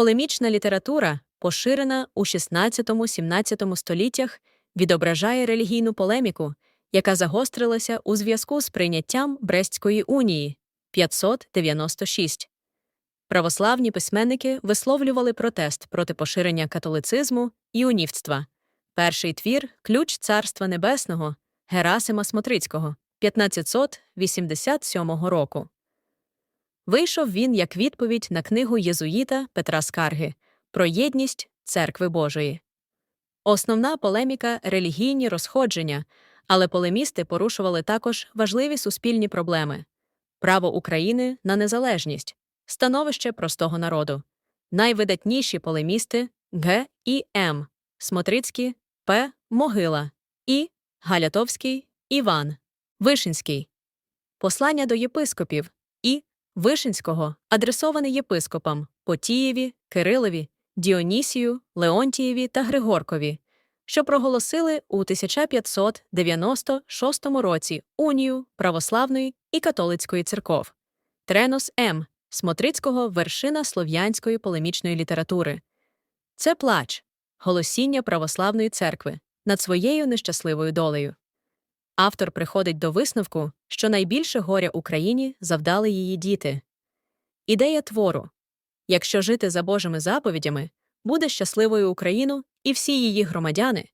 Полемічна література, поширена у 16-17 століттях, відображає релігійну полеміку, яка загострилася у зв'язку з прийняттям Брестської унії 596. Православні письменники висловлювали протест проти поширення католицизму і унівства. Перший твір Ключ Царства Небесного Герасима Смотрицького 1587 року. Вийшов він як відповідь на книгу єзуїта Петра Скарги про єдність Церкви Божої. Основна полеміка релігійні розходження, але полемісти порушували також важливі суспільні проблеми право України на незалежність, становище простого народу. Найвидатніші полемісти Г. і М. Смотрицький, П. Могила і Галятовський Іван Вишинський. Послання до єпископів Вишинського адресоване єпископам Потієві, Кирилові, Діонісію, Леонтієві та Григоркові, що проголосили у 1596 році унію православної і католицької церков. Тренос М. Смотрицького вершина слов'янської полемічної літератури. Це плач, голосіння православної церкви над своєю нещасливою долею. Автор приходить до висновку, що найбільше горя Україні завдали її діти. Ідея твору якщо жити за Божими заповідями, буде щасливою Україну і всі її громадяни,